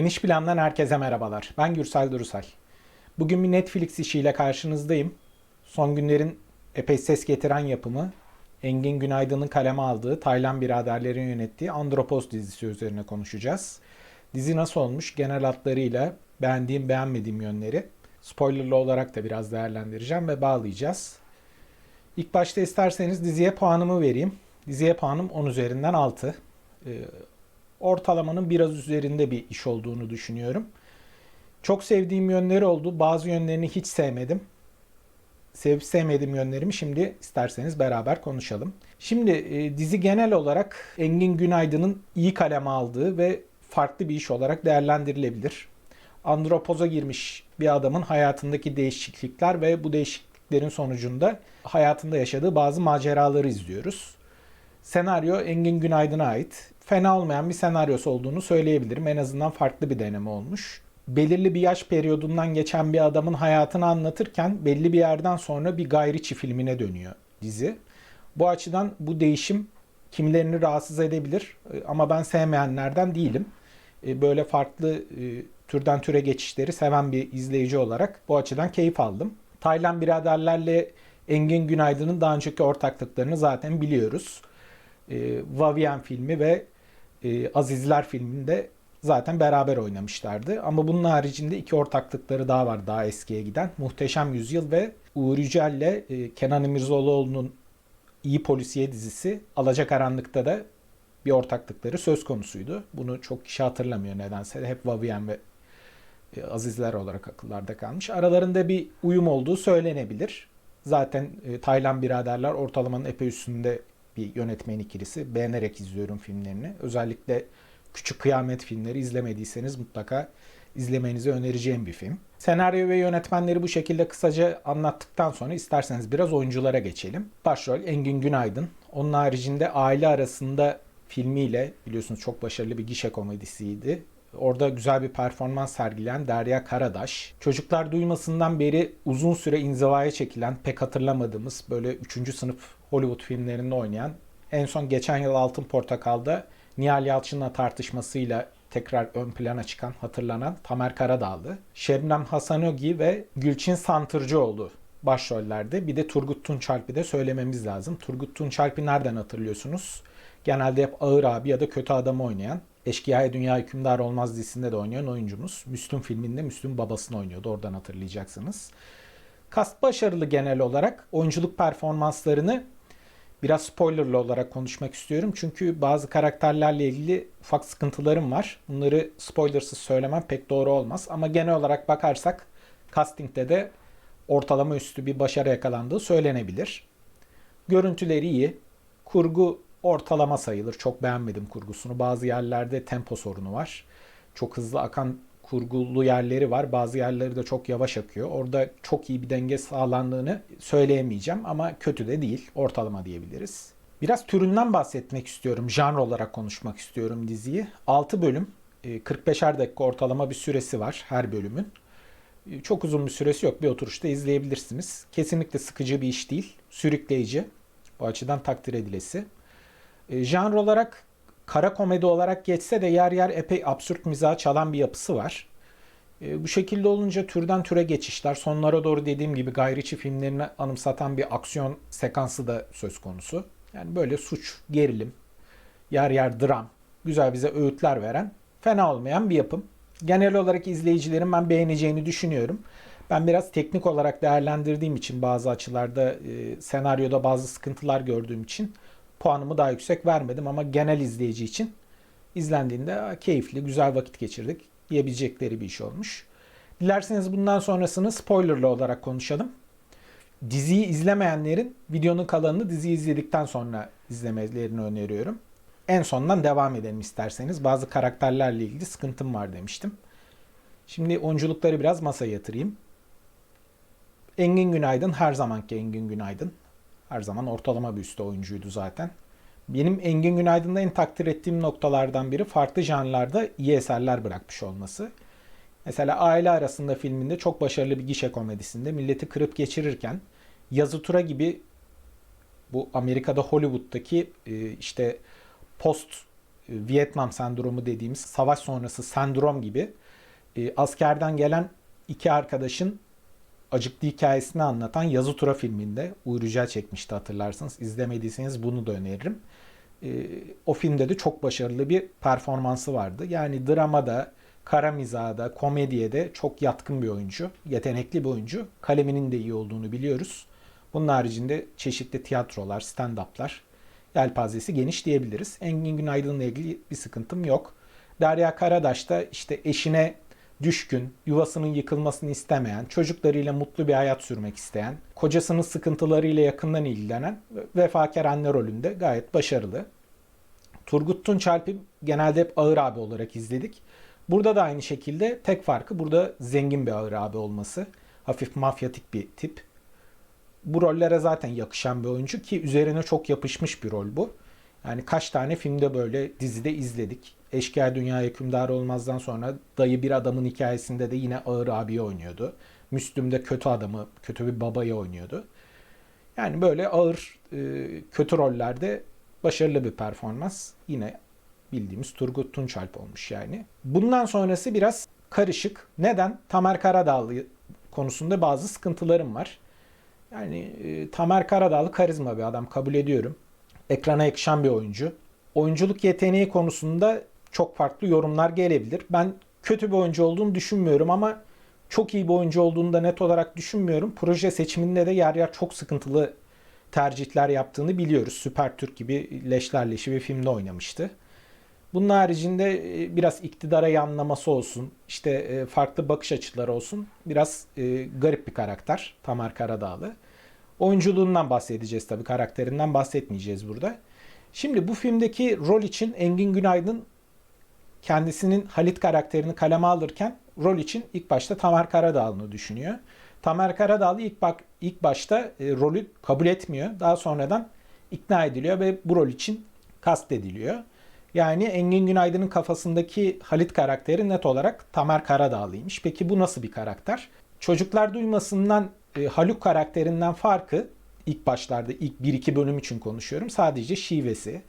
Geniş plandan herkese merhabalar. Ben Gürsel Durusay. Bugün bir Netflix işiyle karşınızdayım. Son günlerin epey ses getiren yapımı Engin Günaydın'ın kaleme aldığı Taylan biraderlerin yönettiği Andropos dizisi üzerine konuşacağız. Dizi nasıl olmuş genel hatlarıyla beğendiğim beğenmediğim yönleri spoilerlı olarak da biraz değerlendireceğim ve bağlayacağız. İlk başta isterseniz diziye puanımı vereyim. Diziye puanım 10 üzerinden 6. Ortalamanın biraz üzerinde bir iş olduğunu düşünüyorum. Çok sevdiğim yönleri oldu. Bazı yönlerini hiç sevmedim. Sevip sevmediğim yönlerimi şimdi isterseniz beraber konuşalım. Şimdi e, dizi genel olarak Engin Günaydın'ın iyi kaleme aldığı ve farklı bir iş olarak değerlendirilebilir. Andropoza girmiş bir adamın hayatındaki değişiklikler ve bu değişikliklerin sonucunda hayatında yaşadığı bazı maceraları izliyoruz. Senaryo Engin Günaydın'a ait. Fena olmayan bir senaryosu olduğunu söyleyebilirim. En azından farklı bir deneme olmuş. Belirli bir yaş periyodundan geçen bir adamın hayatını anlatırken belli bir yerden sonra bir gayriçi filmine dönüyor dizi. Bu açıdan bu değişim kimilerini rahatsız edebilir E, ama ben sevmeyenlerden değilim. E, Böyle farklı e, türden türe geçişleri seven bir izleyici olarak bu açıdan keyif aldım. Taylan biraderlerle Engin Günaydın'ın daha önceki ortaklıklarını zaten biliyoruz. Vavien filmi ve e, Azizler filminde zaten beraber oynamışlardı. Ama bunun haricinde iki ortaklıkları daha var daha eskiye giden. Muhteşem Yüzyıl ve Uğur Yücel'le e, Kenan İmirzalıoğlu'nun İyi Polisiye dizisi Alacakaranlık'ta da bir ortaklıkları söz konusuydu. Bunu çok kişi hatırlamıyor nedense. Hep Vavien ve e, Azizler olarak akıllarda kalmış. Aralarında bir uyum olduğu söylenebilir. Zaten e, Taylan biraderler ortalamanın epey üstünde bir yönetmen ikilisi. Beğenerek izliyorum filmlerini. Özellikle Küçük Kıyamet filmleri izlemediyseniz mutlaka izlemenizi önereceğim bir film. Senaryo ve yönetmenleri bu şekilde kısaca anlattıktan sonra isterseniz biraz oyunculara geçelim. Başrol Engin Günaydın. Onun haricinde aile arasında filmiyle biliyorsunuz çok başarılı bir gişe komedisiydi. Orada güzel bir performans sergileyen Derya Karadaş. Çocuklar duymasından beri uzun süre inzivaya çekilen, pek hatırlamadığımız böyle 3. sınıf Hollywood filmlerinde oynayan, en son geçen yıl Altın Portakal'da Nihal Yalçın'la tartışmasıyla tekrar ön plana çıkan, hatırlanan Tamer Karadağlı. Şebnem Hasanogi ve Gülçin Santırcıoğlu başrollerde. Bir de Turgut Tunçalp'i de söylememiz lazım. Turgut Tunçalp'i nereden hatırlıyorsunuz? Genelde hep ağır abi ya da kötü adamı oynayan. Eşkıya'ya Dünya Hükümdar Olmaz dizisinde de oynayan oyuncumuz. Müslüm filminde Müslüm babasını oynuyordu. Oradan hatırlayacaksınız. Kast başarılı genel olarak. Oyunculuk performanslarını biraz spoilerlı olarak konuşmak istiyorum. Çünkü bazı karakterlerle ilgili ufak sıkıntılarım var. Bunları spoilersız söylemem pek doğru olmaz. Ama genel olarak bakarsak castingde de ortalama üstü bir başarı yakalandığı söylenebilir. Görüntüleri iyi. Kurgu ortalama sayılır. Çok beğenmedim kurgusunu. Bazı yerlerde tempo sorunu var. Çok hızlı akan kurgulu yerleri var. Bazı yerleri de çok yavaş akıyor. Orada çok iyi bir denge sağlandığını söyleyemeyeceğim ama kötü de değil. Ortalama diyebiliriz. Biraz türünden bahsetmek istiyorum. Janr olarak konuşmak istiyorum diziyi. 6 bölüm. 45'er dakika ortalama bir süresi var her bölümün. E, Çok uzun bir süresi yok. Bir oturuşta izleyebilirsiniz. Kesinlikle sıkıcı bir iş değil. Sürükleyici. Bu açıdan takdir edilesi. E, Janr olarak kara komedi olarak geçse de yer yer epey absürt mizah çalan bir yapısı var. E, bu şekilde olunca türden türe geçişler, sonlara doğru dediğim gibi gayriçi filmlerini anımsatan bir aksiyon sekansı da söz konusu. Yani böyle suç, gerilim, yer yer dram, güzel bize öğütler veren, fena olmayan bir yapım. Genel olarak izleyicilerin ben beğeneceğini düşünüyorum. Ben biraz teknik olarak değerlendirdiğim için bazı açılarda e, senaryoda bazı sıkıntılar gördüğüm için puanımı daha yüksek vermedim ama genel izleyici için izlendiğinde "Aa, keyifli, güzel vakit geçirdik diyebilecekleri bir iş olmuş. Dilerseniz bundan sonrasını spoilerlı olarak konuşalım. Diziyi izlemeyenlerin videonun kalanını diziyi izledikten sonra izlemelerini öneriyorum. En sondan devam edelim isterseniz. Bazı karakterlerle ilgili sıkıntım var demiştim. Şimdi oyunculukları biraz masaya yatırayım. Engin Günaydın her zamanki Engin Günaydın. Her zaman ortalama bir üstte oyuncuydu zaten. Benim Engin Günaydın'da en takdir ettiğim noktalardan biri farklı janrlarda iyi eserler bırakmış olması. Mesela Aile Arasında filminde çok başarılı bir gişe komedisinde milleti kırıp geçirirken Yazı Tura gibi bu Amerika'da Hollywood'daki e, işte post Vietnam sendromu dediğimiz savaş sonrası sendrom gibi e, askerden gelen iki arkadaşın acıklı hikayesini anlatan Yazı Tura filminde Uğur Yücel çekmişti hatırlarsınız. İzlemediyseniz bunu da öneririm. E, o filmde de çok başarılı bir performansı vardı. Yani dramada, kara mizahda, komediye de çok yatkın bir oyuncu. Yetenekli bir oyuncu. Kaleminin de iyi olduğunu biliyoruz. Bunun haricinde çeşitli tiyatrolar, stand-up'lar, yelpazesi geniş diyebiliriz. Engin Günaydın'la ilgili bir sıkıntım yok. Derya Karadaş da işte eşine düşkün, yuvasının yıkılmasını istemeyen, çocuklarıyla mutlu bir hayat sürmek isteyen, kocasının sıkıntılarıyla yakından ilgilenen ve vefakar anne rolünde gayet başarılı. Turgut Tunçalp'i genelde hep ağır abi olarak izledik. Burada da aynı şekilde tek farkı burada zengin bir ağır abi olması. Hafif mafyatik bir tip. Bu rollere zaten yakışan bir oyuncu ki üzerine çok yapışmış bir rol bu. Yani kaç tane filmde böyle dizide izledik. Eşkıya Dünya Hükümdarı Olmaz'dan sonra Dayı Bir Adamın hikayesinde de yine ağır abiyi oynuyordu. Müslüm'de kötü adamı, kötü bir babayı oynuyordu. Yani böyle ağır, e, kötü rollerde başarılı bir performans. Yine bildiğimiz Turgut Tunçalp olmuş yani. Bundan sonrası biraz karışık. Neden? Tamer Karadağlı konusunda bazı sıkıntılarım var. Yani e, Tamer Karadağlı karizma bir adam kabul ediyorum. Ekrana yakışan bir oyuncu. Oyunculuk yeteneği konusunda çok farklı yorumlar gelebilir. Ben kötü bir oyuncu olduğunu düşünmüyorum ama çok iyi bir oyuncu olduğunu da net olarak düşünmüyorum. Proje seçiminde de yer yer çok sıkıntılı tercihler yaptığını biliyoruz. Süper Türk gibi leşler leşi bir filmde oynamıştı. Bunun haricinde e, biraz iktidara yanlaması olsun, işte e, farklı bakış açıları olsun. Biraz e, garip bir karakter Tamer Karadağlı. Oyunculuğundan bahsedeceğiz tabii, karakterinden bahsetmeyeceğiz burada. Şimdi bu filmdeki rol için Engin Günaydın kendisinin Halit karakterini kaleme alırken rol için ilk başta Tamer Karadağlı'nı düşünüyor. Tamer Karadağlı ilk, bak, ilk başta e, rolü kabul etmiyor. Daha sonradan ikna ediliyor ve bu rol için kastediliyor. Yani Engin Günaydın'ın kafasındaki Halit karakteri net olarak Tamer Karadağlı'ymış. Peki bu nasıl bir karakter? Çocuklar duymasından e, Haluk karakterinden farkı ilk başlarda ilk 1-2 bölüm için konuşuyorum. Sadece şivesi.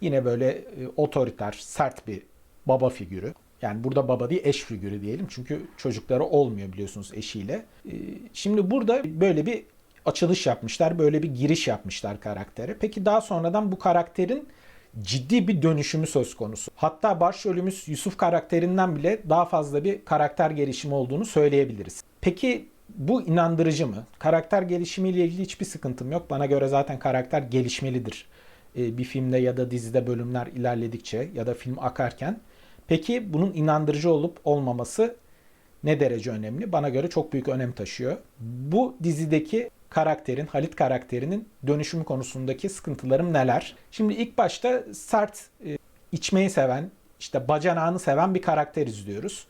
Yine böyle e, otoriter, sert bir baba figürü. Yani burada baba değil eş figürü diyelim. Çünkü çocukları olmuyor biliyorsunuz eşiyle. E, şimdi burada böyle bir açılış yapmışlar. Böyle bir giriş yapmışlar karaktere. Peki daha sonradan bu karakterin ciddi bir dönüşümü söz konusu. Hatta başrolümüz Yusuf karakterinden bile daha fazla bir karakter gelişimi olduğunu söyleyebiliriz. Peki bu inandırıcı mı? Karakter gelişimiyle ilgili hiçbir sıkıntım yok. Bana göre zaten karakter gelişmelidir. Ee, bir filmde ya da dizide bölümler ilerledikçe ya da film akarken. Peki bunun inandırıcı olup olmaması ne derece önemli? Bana göre çok büyük önem taşıyor. Bu dizideki karakterin, Halit karakterinin dönüşümü konusundaki sıkıntılarım neler? Şimdi ilk başta sert, e, içmeyi seven, işte bacanağını seven bir karakter izliyoruz.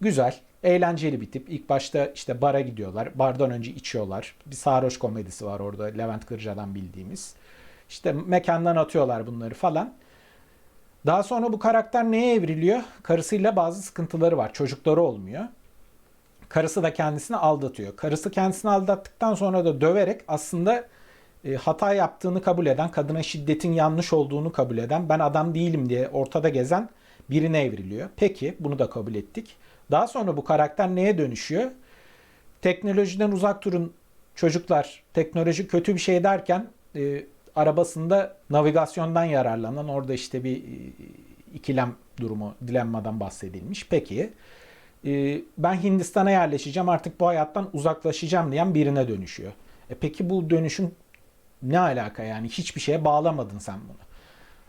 Güzel, eğlenceli bir tip. İlk başta işte bara gidiyorlar. Bardan önce içiyorlar. Bir sarhoş komedisi var orada Levent Kırca'dan bildiğimiz. İşte mekandan atıyorlar bunları falan. Daha sonra bu karakter neye evriliyor? Karısıyla bazı sıkıntıları var. Çocukları olmuyor. Karısı da kendisini aldatıyor. Karısı kendisini aldattıktan sonra da döverek aslında e, hata yaptığını kabul eden, kadına şiddetin yanlış olduğunu kabul eden, ben adam değilim diye ortada gezen birine evriliyor. Peki bunu da kabul ettik. Daha sonra bu karakter neye dönüşüyor? Teknolojiden uzak durun çocuklar. Teknoloji kötü bir şey derken e, arabasında navigasyondan yararlanan orada işte bir e, ikilem durumu, dilemmadan bahsedilmiş. Peki e, ben Hindistan'a yerleşeceğim artık bu hayattan uzaklaşacağım diyen birine dönüşüyor. E peki bu dönüşüm ne alaka yani hiçbir şeye bağlamadın sen bunu.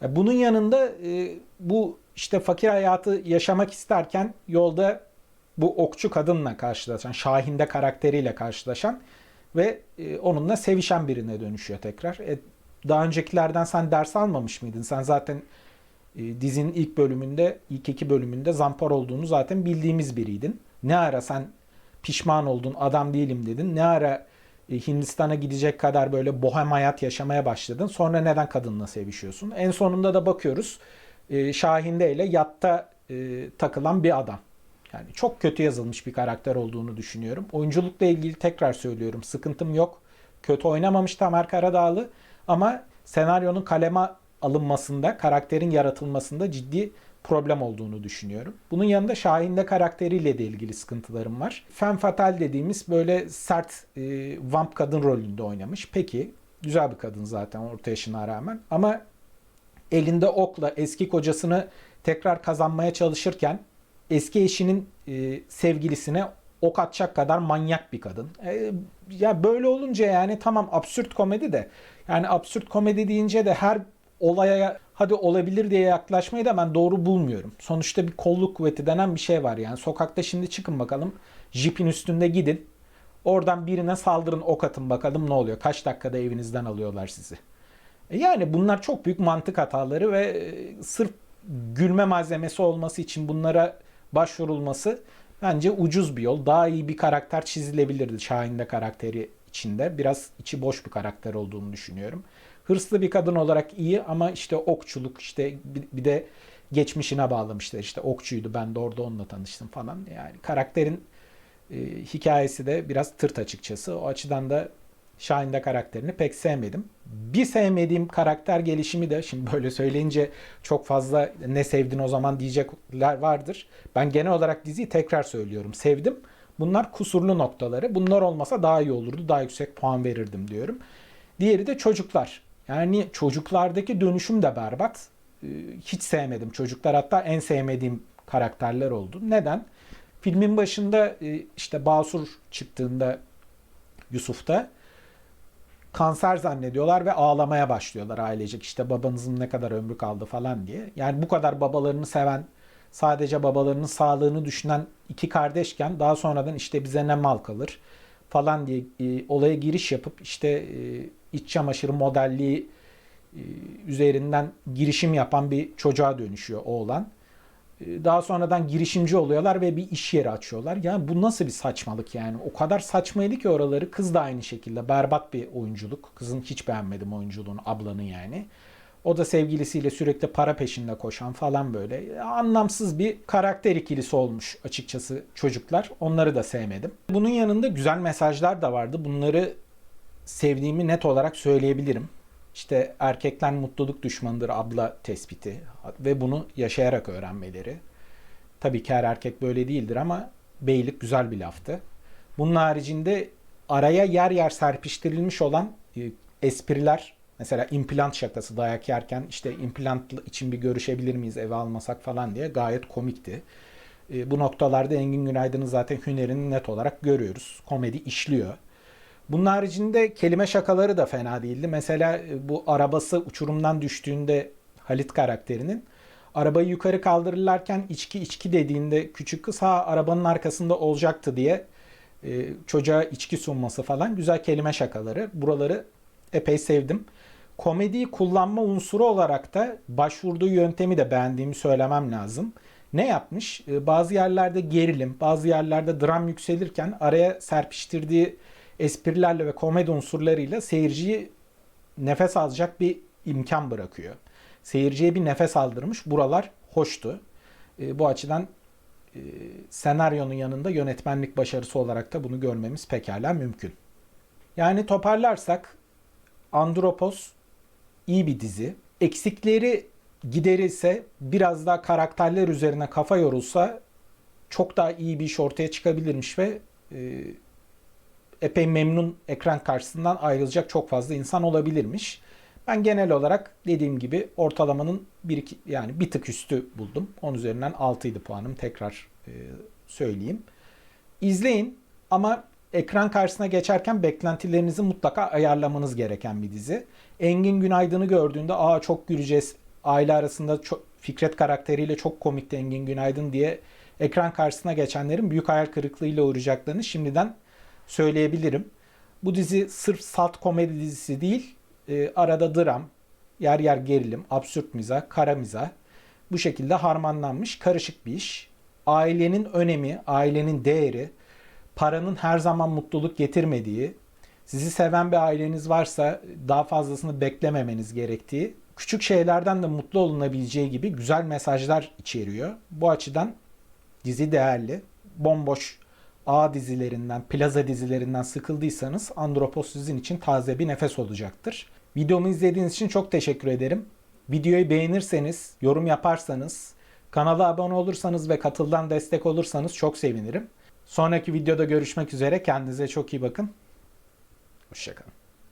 E bunun yanında e, bu işte fakir hayatı yaşamak isterken yolda bu okçu kadınla karşılaşan, Şahin'de karakteriyle karşılaşan ve e, onunla sevişen birine dönüşüyor tekrar. E, daha öncekilerden sen ders almamış mıydın? Sen zaten e, dizinin ilk bölümünde, ilk iki bölümünde zampar olduğunu zaten bildiğimiz biriydin. Ne ara sen pişman oldun, adam değilim dedin. Ne ara e, Hindistan'a gidecek kadar böyle bohem hayat yaşamaya başladın. Sonra neden kadınla sevişiyorsun? En sonunda da bakıyoruz e, Şahinde ile yatta e, takılan bir adam. Yani çok kötü yazılmış bir karakter olduğunu düşünüyorum. Oyunculukla ilgili tekrar söylüyorum. Sıkıntım yok. Kötü oynamamış Tamer Karadağlı ama senaryonun kaleme alınmasında, karakterin yaratılmasında ciddi problem olduğunu düşünüyorum. Bunun yanında Şahin'de karakteriyle de ilgili sıkıntılarım var. Femme Fatale dediğimiz böyle sert e, vamp kadın rolünde oynamış. Peki güzel bir kadın zaten orta yaşına rağmen ama elinde okla eski kocasını tekrar kazanmaya çalışırken eski eşinin e, sevgilisine ok atacak kadar manyak bir kadın. E, ya böyle olunca yani tamam absürt komedi de yani absürt komedi deyince de her olaya hadi olabilir diye yaklaşmayı da ben doğru bulmuyorum. Sonuçta bir kolluk kuvveti denen bir şey var yani. Sokakta şimdi çıkın bakalım jipin üstünde gidin. Oradan birine saldırın ok atın bakalım ne oluyor. Kaç dakikada evinizden alıyorlar sizi. E Yani bunlar çok büyük mantık hataları ve e, sırf gülme malzemesi olması için bunlara başvurulması bence ucuz bir yol. Daha iyi bir karakter çizilebilirdi Şahin'de karakteri içinde. Biraz içi boş bir karakter olduğunu düşünüyorum. Hırslı bir kadın olarak iyi ama işte okçuluk işte bir, de geçmişine bağlamışlar. İşte okçuydu ben de orada onunla tanıştım falan. Yani karakterin e, hikayesi de biraz tırt açıkçası. O açıdan da Şahin'de karakterini pek sevmedim. Bir sevmediğim karakter gelişimi de şimdi böyle söyleyince çok fazla ne sevdin o zaman diyecekler vardır. Ben genel olarak diziyi tekrar söylüyorum. Sevdim. Bunlar kusurlu noktaları. Bunlar olmasa daha iyi olurdu. Daha yüksek puan verirdim diyorum. Diğeri de çocuklar. Yani çocuklardaki dönüşüm de berbat. Ee, Hiç sevmedim. Çocuklar hatta en sevmediğim karakterler oldu. Neden? Filmin başında e, işte Basur çıktığında Yusuf'ta kanser zannediyorlar ve ağlamaya başlıyorlar ailecek. İşte babanızın ne kadar ömrü kaldı falan diye. Yani bu kadar babalarını seven, sadece babalarının sağlığını düşünen iki kardeşken daha sonradan işte bize ne mal kalır falan diye e, olaya giriş yapıp işte e, iç çamaşırı modelliği e, üzerinden girişim yapan bir çocuğa dönüşüyor oğlan. E, Daha sonradan girişimci oluyorlar ve bir iş yeri açıyorlar. Yani bu nasıl bir saçmalık yani? O kadar saçmaydı ki oraları. Kız da aynı şekilde. Berbat bir oyunculuk. Kızın hiç beğenmedim oyunculuğunu. Ablanın yani. O da sevgilisiyle sürekli para peşinde koşan falan böyle. Anlamsız bir karakter ikilisi olmuş açıkçası çocuklar. Onları da sevmedim. Bunun yanında güzel mesajlar da vardı. Bunları sevdiğimi net olarak söyleyebilirim. İşte erkekler mutluluk düşmanıdır abla tespiti ve bunu yaşayarak öğrenmeleri. Tabii ki her erkek böyle değildir ama beylik güzel bir laftı. Bunun haricinde araya yer yer serpiştirilmiş olan e, espriler mesela implant şakası dayak yerken işte implant için bir görüşebilir miyiz eve almasak falan diye gayet komikti. E, bu noktalarda Engin Günaydın'ın zaten hünerini net olarak görüyoruz. Komedi işliyor. Bunun haricinde kelime şakaları da fena değildi. Mesela e, bu arabası uçurumdan düştüğünde Halit karakterinin arabayı yukarı kaldırırlarken içki içki dediğinde küçük kız ha arabanın arkasında olacaktı diye e, çocuğa içki sunması falan güzel kelime şakaları. Buraları epey sevdim. Komediyi kullanma unsuru olarak da başvurduğu yöntemi de beğendiğimi söylemem lazım. Ne yapmış? E, Bazı yerlerde gerilim, bazı yerlerde dram yükselirken araya serpiştirdiği esprilerle ve komedi unsurlarıyla seyirciyi nefes alacak bir imkan bırakıyor. Seyirciye bir nefes aldırmış. Buralar hoştu. E, bu açıdan e, senaryonun yanında yönetmenlik başarısı olarak da bunu görmemiz pekala mümkün. Yani toparlarsak Andropos iyi bir dizi. Eksikleri giderilse biraz daha karakterler üzerine kafa yorulsa çok daha iyi bir iş ortaya çıkabilirmiş ve e, epey memnun ekran karşısından ayrılacak çok fazla insan olabilirmiş. Ben genel olarak dediğim gibi ortalamanın bir iki, yani bir tık üstü buldum. 10 üzerinden 6 idi puanım tekrar e, söyleyeyim. İzleyin ama ekran karşısına geçerken beklentilerinizi mutlaka ayarlamanız gereken bir dizi. Engin Günaydın'ı gördüğünde aa çok güleceğiz. Aile arasında çok, Fikret karakteriyle çok komikti Engin Günaydın diye ekran karşısına geçenlerin büyük hayal kırıklığıyla uğrayacaklarını şimdiden söyleyebilirim. Bu dizi sırf salt komedi dizisi değil, e, arada dram, yer yer gerilim, absürt mizah, kara mizah bu şekilde harmanlanmış karışık bir iş. Ailenin önemi, ailenin değeri, paranın her zaman mutluluk getirmediği, sizi seven bir aileniz varsa daha fazlasını beklememeniz gerektiği, küçük şeylerden de mutlu olunabileceği gibi güzel mesajlar içeriyor. Bu açıdan dizi değerli. Bomboş A dizilerinden, plaza dizilerinden sıkıldıysanız Andropos sizin için taze bir nefes olacaktır. Videomu izlediğiniz için çok teşekkür ederim. Videoyu beğenirseniz, yorum yaparsanız, kanala abone olursanız ve katıldan destek olursanız çok sevinirim. Sonraki videoda görüşmek üzere. Kendinize çok iyi bakın. Hoşçakalın.